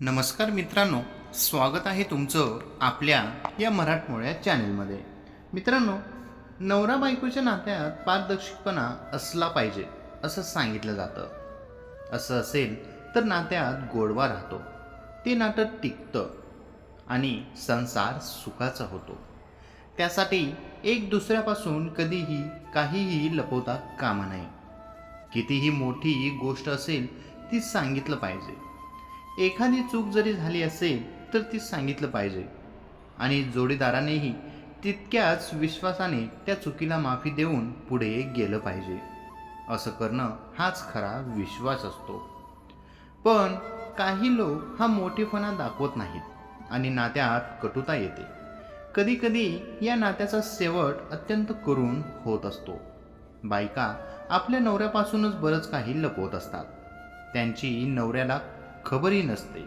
नमस्कार मित्रांनो स्वागत आहे तुमचं आपल्या या मराठमोळ्या चॅनेलमध्ये. मित्रांनो नवरा बायकोच्या नात्यात पारदर्शकपणा असला पाहिजे असं सांगितलं जातं. असं असेल तर नात्यात गोडवा राहतो. ते नातं टिकतं आणि संसार सुखाचा होतो. त्यासाठी एक दुसऱ्यापासून कधीही काहीही लपवता कामा नये. कितीही मोठी गोष्ट असेल ती सांगितलं पाहिजे. एखादी चूक जरी झाली असेल तर ती सांगितलं पाहिजे. आणि जोडीदारानेही तितक्याच विश्वासाने त्या चुकीला माफी देऊन पुढे गेलं पाहिजे. असं करणं हाच खरा विश्वास असतो. पण काही लोक हा मोठेपणा दाखवत नाहीत आणि नात्यात कटुता येते. कधीकधी या नात्याचा शेवट अत्यंत करून होत असतो. बायका आपल्या नवऱ्यापासूनच बरंच काही लपवत असतात. त्यांची नवऱ्याला खबरही नसते.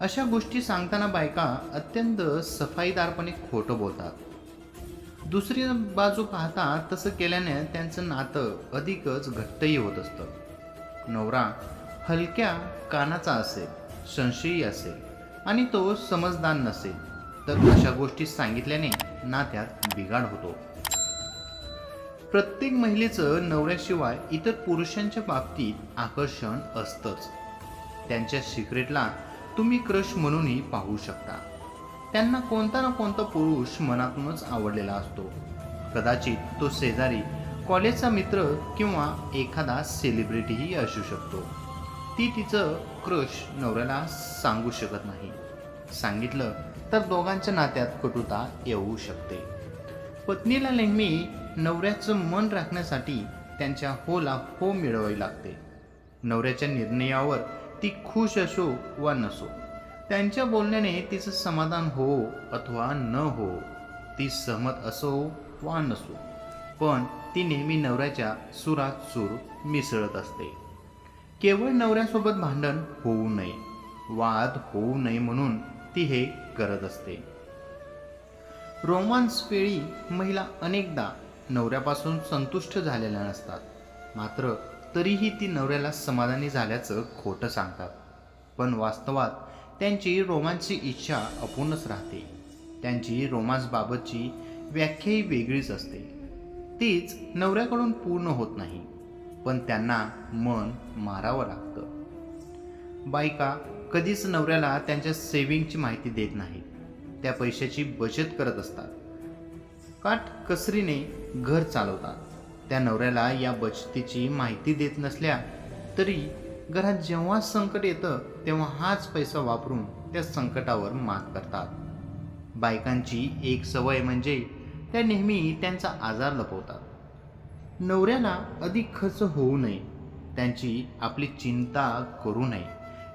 अशा गोष्टी सांगताना बायका अत्यंत सफाईदारपणे खोटं बोलतात. दुसरी बाजू पाहता तसं केल्याने त्यांचं नातं अधिकच घट्टही होत असतं. नवरा हलक्या कानाचा असेल संशयी असेल आणि तो समजदार नसेल तर अशा गोष्टी सांगितल्याने नात्यात बिघाड होतो. प्रत्येक महिलेचं नवऱ्याशिवाय इतर पुरुषांच्या बाबतीत आकर्षण असतंच. त्यांच्या सिक्रेटला तुम्ही क्रश म्हणूनही पाहू शकता. त्यांना कोणता ना कोणता पुरुष मनातूनच आवडलेला असतो. कदाचित तो शेजारी कॉलेजचा मित्र किंवा एखादा सेलिब्रिटीही असू शकतो. ती तिचं क्रश नवऱ्याला सांगू शकत नाही. सांगितलं तर दोघांच्या नात्यात कटुता येऊ शकते. पत्नीला नेहमी नवऱ्याचं मन राखण्यासाठी त्यांच्या होला हो मिळवावी लागते. नवऱ्याच्या निर्णयावर ती खुश असो वा नसो त्यांच्या बोलण्याने तिचं समाधान हो अथवा न हो ती सहमत असो वा नसो पण ती नेहमी नवऱ्याच्या सुरात सूर मिसळत असते. केवळ नवऱ्यासोबत भांडण होऊ नये वाद होऊ नये म्हणून ती हे करत असते. रोमांस वेळी महिला अनेकदा नवऱ्यापासून संतुष्ट झालेल्या नसतात मात्र तरीही ती नवऱ्याला समाधानी झाल्याचं खोटं सांगतात. पण वास्तवात त्यांची रोमांसची इच्छा अपूर्णच राहते. त्यांची रोमांसबाबतची व्याख्याही वेगळीच असते. तीच नवऱ्याकडून पूर्ण होत नाही पण त्यांना मन मारावं लागतं. बायका कधीच नवऱ्याला त्यांच्या सेविंगची माहिती देत नाहीत. त्या पैशाची बचत करत असतात. काटकसरीने घर चालवतात. त्या नवऱ्याला या बचतीची माहिती देत नसल्या तरी घरात जेव्हा संकट येतं तेव्हा हाच पैसा वापरून त्या संकटावर मात करतात. बायकांची एक सवय म्हणजे त्या नेहमी त्यांचा आजार लपवतात. नवऱ्याला अधिक खर्च होऊ नये. त्यांची आपली चिंता करू नये.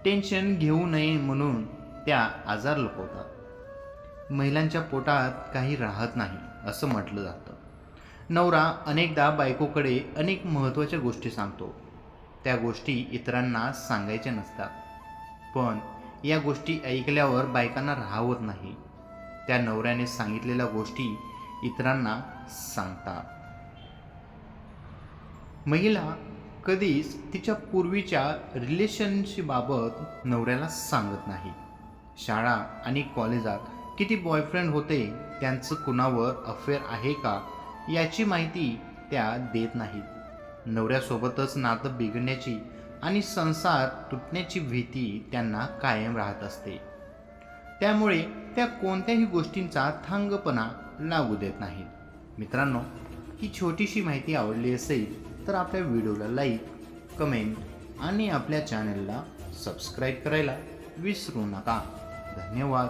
टेन्शन घेऊ नये म्हणून त्या आजार लपवतात. महिलांच्या पोटात काही राहत नाही असं म्हटलं जातं. नवरा अनेकदा बायकोकडे अनेक महत्त्वाच्या गोष्टी सांगतो. त्या गोष्टी इतरांना सांगायच्या नसतात. पण या गोष्टी ऐकल्यावर बायकांना राहवत नाही. त्या नवऱ्याने सांगितलेल्या गोष्टी इतरांना सांगतात. महिला कधीच तिच्या पूर्वीच्या रिलेशनशिपबाबत नवऱ्याला सांगत नाही. शाळा आणि कॉलेजात किती बॉयफ्रेंड होते त्यांचं कुणावर अफेअर आहे का? याची माहिती त्या देत नाहीत. नवऱ्यासोबतच नातं बिघडण्याची आणि संसार तुटण्याची भीती त्यांना कायम राहत असते. त्यामुळे त्या कोणत्याही गोष्टींचा थांगपणा लागू देत नाहीत. मित्रांनो ही छोटीशी माहिती आवडली असेल तर आपल्या व्हिडिओला लाईक कमेंट आणि आपल्या चॅनलला सबस्क्राईब करायला विसरू नका. धन्यवाद.